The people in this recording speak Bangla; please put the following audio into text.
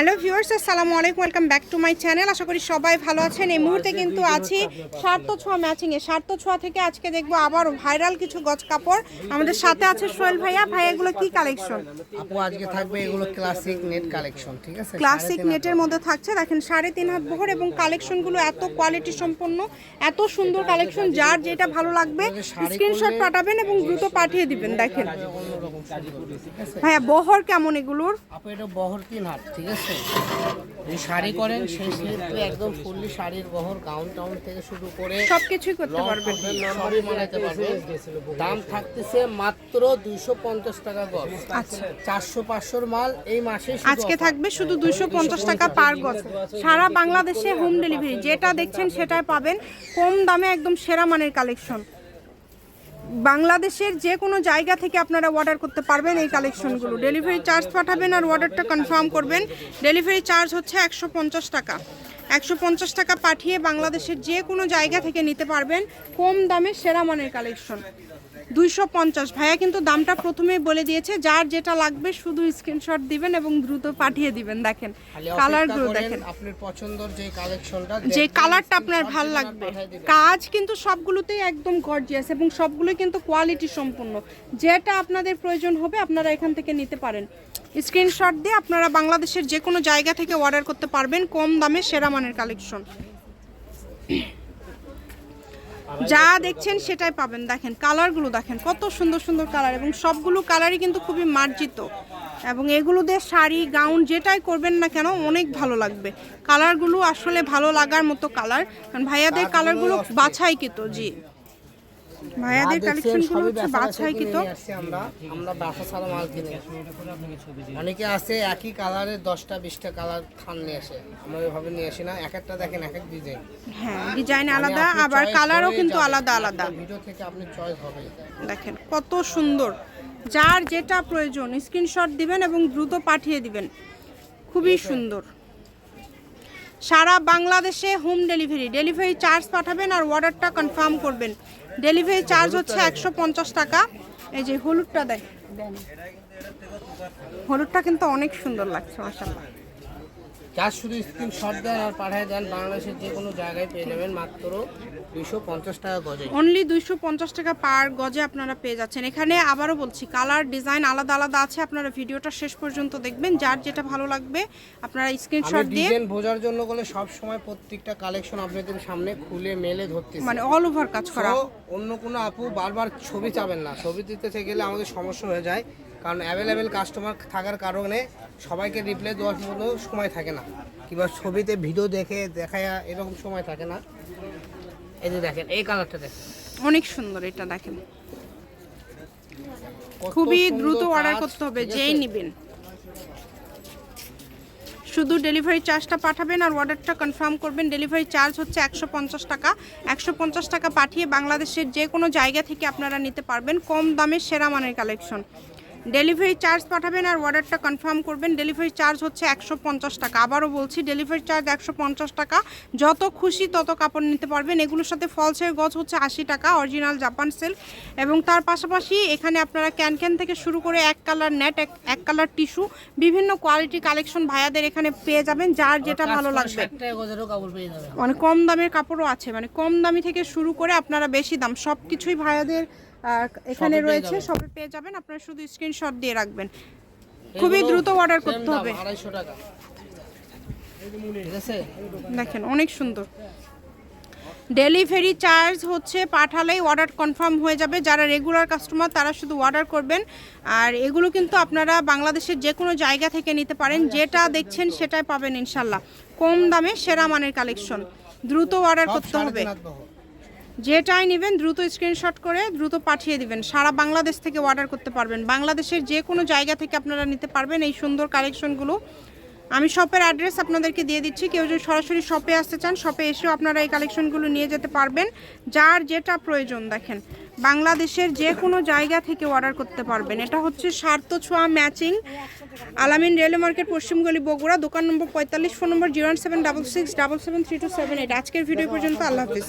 হ্যালো ভিউয়ার্স আসসালামু আলাইকুম welcome back to my channel. আশা করি সবাই ভালো আছেন। এই মুহূর্তে কিন্তু আছি সার্থ ছোঁয়া ম্যাচিং এ। সার্থ ছোঁয়া থেকে আজকে দেখব আবার ভাইরাল কিছু গজ কাপড়। আমাদের সাথে আছে সোহেল ভাইয়া। ভাই এগুলো কি কালেকশন আপু আজকে থাকবে এগুলো ক্লাসিক নেট কালেকশন ঠিক আছে? ক্লাসিক নেটের মধ্যে থাকছে। দেখেন সাড়ে তিন হাত বহর এবং কালেকশনগুলো এত কোয়ালিটি সম্পন্ন এত সুন্দর কালেকশন যার যেটা ভালো লাগবে স্ক্রিনশট পাঠাবেন এবং দ্রুত পাঠিয়ে দিবেন দেখেন। ভাইয়া বহর কেমন এগুলোর? আপু এটা বহর তিন হাত ঠিক আছে? যদি শাড়ি করেন সেই ক্ষেত্রে একদম ফুললি শাড়ির বহর গাউন টাউন থেকে শুরু করে সবকিছুই করতে পারবেন। সবই বানাইতে পারবেন। দাম থাকতেছে মাত্র দুইশো পঞ্চাশ টাকা গজ। আচ্ছা। চারশো পাঁচশোর মাল এই মাসে আজকে থাকবে শুধু দুইশো পঞ্চাশ টাকা পার গজ। সারা বাংলাদেশে হোম ডেলিভারি যেটা দেখছেন সেটাই পাবেন। কম দামে একদম সেরা মানের কালেকশন বাংলাদেশের যে কোনো জায়গা থেকে আপনারা অর্ডার করতে পারবেন এই কালেকশনগুলো ডেলিভারি চার্জ পাঠাবেন আর অর্ডারটা কনফার্ম করবেন। ডেলিভারি চার্জ হচ্ছে একশো পঞ্চাশ টাকা। একশো পঞ্চাশ টাকা পাঠিয়ে বাংলাদেশের যে কোনো জায়গা থেকে নিতে পারবেন কম দামে সেরা মানের কালেকশন দুইশো পঞ্চাশ। ভাইয়া কিন্তু দামটা প্রথমেই বলে দিয়েছে যার যেটা লাগবে শুধু স্ক্রিনশট দিবেন এবং দ্রুত পাঠিয়ে দিবেন দেখেন। কালারগুলো দেখেন। আপনার পছন্দের যে কালেকশনটা যে কালারটা আপনার ভালো লাগবে। কাজ কিন্তু সবগুলোতেই একদম গর্জিয়াস এবং সবগুলোই কিন্তু কোয়ালিটি সম্পূর্ণ। যেটা আপনাদের প্রয়োজন হবে আপনারা এখান থেকে নিতে পারেন। স্ক্রিনশট দিয়ে আপনারা বাংলাদেশের যে কোনো জায়গা থেকে অর্ডার করতে পারবেন কম দামে সেরা মানের কালেকশন যা দেখছেন সেটাই পাবেন। দেখেন কালারগুলো দেখেন কত সুন্দর সুন্দর কালার এবং সবগুলো কালারই কিন্তু খুবই মার্জিত। এবং এগুলো দিয়ে শাড়ি গাউন যেটাই করবেন না কেন অনেক ভালো লাগবে। কালারগুলো আসলে ভালো লাগার মতো কালার। কারণ ভাইয়াদের কালারগুলো বাছাই কিন্তু জি। ভাইয়াদের কালেকশনগুলো হচ্ছে বাছাইকৃত আমরা। আমরা বাসা ছাড়া মাল কিনে। অনেকে আছে একই কালারের দশটা বিশটা কালার থান নিয়ে আসে। আমরা ওইভাবে নিয়ে আসি না। এক একটা দেখেন এক এক ডিজাইন হ্যাঁ ডিজাইন আলাদা আবার কালারও কিন্তু আলাদা আলাদা। ভিডিও থেকে আপনি চয়েস হবে। দেখেন কত সুন্দর। যার যেটা প্রয়োজন স্ক্রিনশট দিবেন এবং দ্রুত পাঠিয়ে দিবেন। খুবই সুন্দর। সারা বাংলাদেশে হোম ডেলিভারি ডেলিভারি চার্জ পাঠাবেন আর অর্ডারটা কনফার্ম করবেন। ডেলিভারি চার্জ হচ্ছে একশো পঞ্চাশ টাকা। এই যে হলুদটা দেয় হলুদটা কিন্তু অনেক সুন্দর লাগছে মাসাল্লাহ যার শুধু স্ক্রিনশট দেন আর পাঠিয়ে দেন বাংলাদেশের যে কোনো জায়গায় পেয়ে যাবেন মাত্র দুইশো পঞ্চাশ টাকা গজে। অনলি দুইশো পঞ্চাশ টাকা পার গজে আপনারা পেয়ে যাচ্ছেন। এখানে আবারও বলছি কালার ডিজাইন আলাদা আলাদা আছে। আপনারা ভিডিওটা শেষ পর্যন্ত দেখবেন। যার যেটা ভালো লাগবে আপনারা স্ক্রিনশট দিয়ে ডিজাইন বোঝার জন্য বলে সব সময় প্রত্যেকটা কালেকশন আপনাদের সামনে খুলে মেলে ধরতে মানে অল ওভার কাজ করা। অন্য কোনো আপু বারবার ছবি চাবেন না। ছবি দিতে গেলে আমাদের সমস্যা হয়ে যায়। কারণ অ্যাভেলেবেল কাস্টমার থাকার কারণে সবাইকে রিপ্লাই দেওয়ার মতো সময় থাকে না। কিংবা ছবিতে ভিডিও দেখে দেখায় এরকম সময় থাকে না। এই যে দেখেন এই কালারটা দেখেন। অনেক সুন্দর এটা দেখেন। খুবই দ্রুত অর্ডার করতে হবে যেই নেবেন। শুধু ডেলিভারি চার্জটা পাঠাবেন আর অর্ডারটা কনফার্ম করবেন। ডেলিভারি চার্জ হচ্ছে একশো পঞ্চাশ টাকা। একশো পঞ্চাশ টাকা পাঠিয়ে বাংলাদেশের যে কোনো জায়গা থেকে আপনারা নিতে পারবেন কম দামে সেরা মানের কালেকশন ডেলিভারি চার্জ পাঠাবেন আর অর্ডারটা কনফার্ম করবেন। ডেলিভারি চার্জ হচ্ছে একশো পঞ্চাশ টাকা। আবারও বলছি ডেলিভারি চার্জ একশো পঞ্চাশ টাকা। যত খুশি তত কাপড় নিতে পারবেন। এগুলোর সাথে ফলসের গজ হচ্ছে আশি টাকা অরিজিনাল জাপান সিল্ক এবং তার পাশাপাশি এখানে আপনারা ক্যান ক্যান থেকে শুরু করে এক কালার নেট এক এক কালার টিস্যু বিভিন্ন কোয়ালিটি কালেকশন ভাইয়াদের এখানে পেয়ে যাবেন যার যেটা ভালো লাগবে। মানে কম দামের কাপড়ও আছে। মানে কম দামি থেকে শুরু করে আপনারা বেশি দাম সব কিছুই ভাইয়াদের এখানে রয়েছে যাবেন। সবে পেয়ে যাবেন। আপনারা শুধু স্ক্রিনশট দিয়ে রাখবেন। খুবই দ্রুত অর্ডার করতে হবে। আড়াইশো টাকা। দেখেন অনেক সুন্দর। ডেলিভারি চার্জ হচ্ছে পাঠালেই অর্ডার কনফার্ম হয়ে যাবে। যারা রেগুলার কাস্টমার তারা শুধু অর্ডার করবেন। আর এগুলো কিন্তু আপনারা বাংলাদেশের যে কোনো জায়গা থেকে নিতে পারেন। যেটা দেখছেন সেটাই পাবেন ইনশাল্লাহ। কম দামে সেরা মানের কালেকশন দ্রুত অর্ডার করতে হবে। যেটাই নেবেন, দ্রুত স্ক্রিনশট করে দ্রুত পাঠিয়ে দিবেন। সারা বাংলাদেশ থেকে অর্ডার করতে পারবেন। বাংলাদেশের যে কোনো জায়গা থেকে আপনারা নিতে পারবেন এই সুন্দর কালেকশনগুলো আমি শপের অ্যাড্রেস আপনাদেরকে দিয়ে দিচ্ছি। কেউ যদি সরাসরি শপে আসতে চান শপে এসেও আপনারা এই কালেকশনগুলো নিয়ে যেতে পারবেন। যার যেটা প্রয়োজন, দেখেন। বাংলাদেশের যে কোনো জায়গা থেকে অর্ডার করতে পারবেন। এটা হচ্ছে স্বার্থ ছোঁয়া ম্যাচিং আলামিন রেলওয়ে মার্কেট পশ্চিমগলি বগুড়া, দোকান নম্বর পঁয়তাল্লিশ, phone number zero seven double six, double seven three two seven eight. আজকের ভিডিও পর্যন্ত। আল্লাহ হাফিজ।